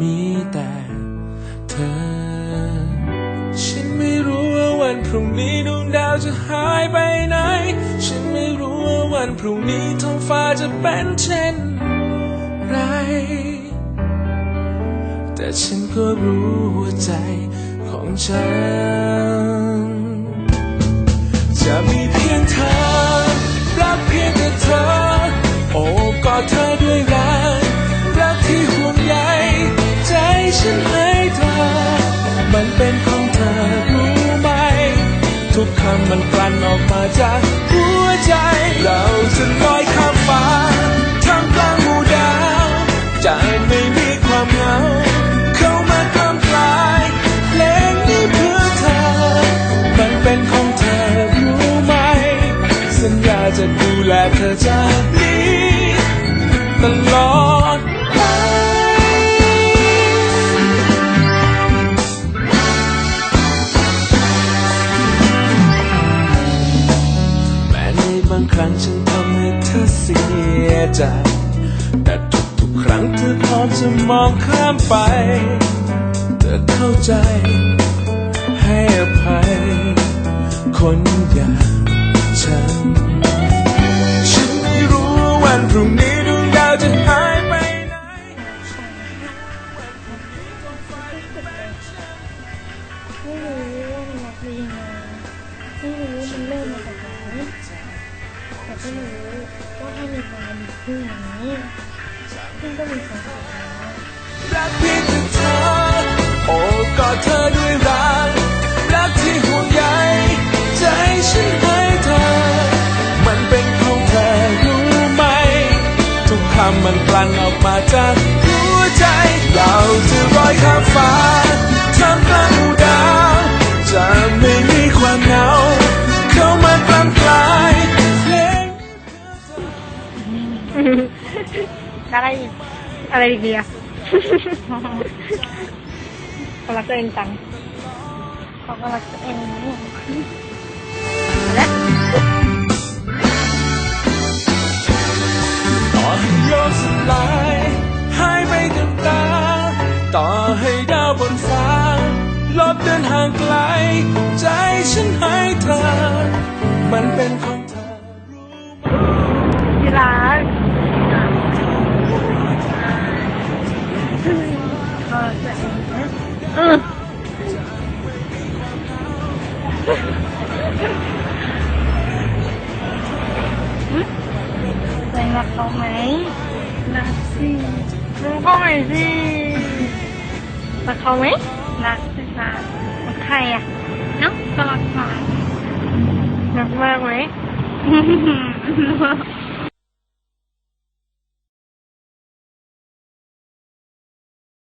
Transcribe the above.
มีแต่เธอ ฉันไม่รู้ว่าวันพรุ่งนี้ดวงดาวจะหายไปไหน ฉันไม่รู้ว่าวันพรุ่งนี้ท้องฟ้าจะเป็นเช่นไร แต่ฉันก็รู้หัวใจของฉัน จะมีเพียงเธอ รักเพียงแต่เธอ โอบกอดเธอด้วย คำมันกลั่นออกมาจากหัวใจ เราจะลอยข้ามฟ้าท่ามกลางหมู่ดาวใจไม่มีความเหงา เข้ามากล้ำกลายเพลงนี้เพื่อเธอ มันเป็นของเธอรู้ไหม สัญญาจะดูแลเธอจากนี้ตลอด ครั้งฉันทำให้เธอเสียใจ แต่ทุกๆครั้งเธอพร้อมจะมองข้ามไป เธอเข้าใจ ให้อภัย คนอย่างฉัน ฉันไม่รู้ว่าวันพรุ่งนี้ดวงดาวจะหายไปไหน ไม่รู้ว่ามันรักดียังไงไม่รู้ว่ามันเริ่มมาจาก ก็รู้ว่าถ้ามีความดีขึ้นอย่างนี้ซึ่งก็มีความสุขรักเพียงแต่เธอ โอบกอดเธอด้วยรัก รักที่ห่วงใยใจฉันให้เธอ มันเป็นของเธอรู้ไหม ทุกคำมันกลั่นออกมาจากหัวใจ เราจะลอยข้ามฟ้าท่ามกลางดาวจะ ไรอีกอะไรอีกดีอะ เขารักตัวเองจังเขาก็รักตัวเองนะและต่อให้โลกสลายหายไปกับตา ต่อให้ดาวบนฟ้า ลบเดินห่างไกล ใจฉันให้เธอ มันเป็นของ รักเขาไหมรักสิรักเขาไหมสิรักเขาไหมรักสิคะรักใครอะเนาะก็รักเขารักมากไหม